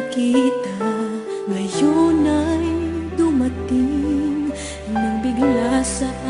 nakita Ngayon ay dumating Nang bigla sa akin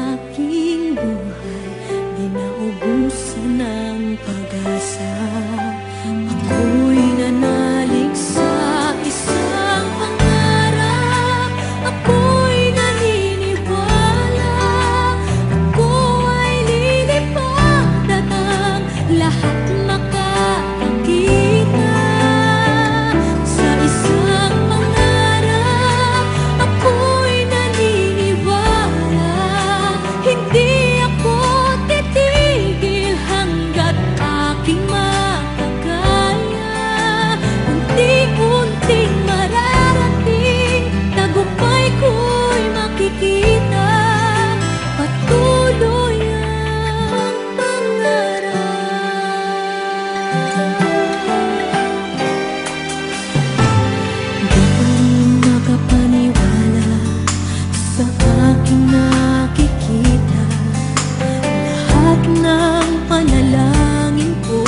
ng panalangin ko.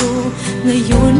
Ngayon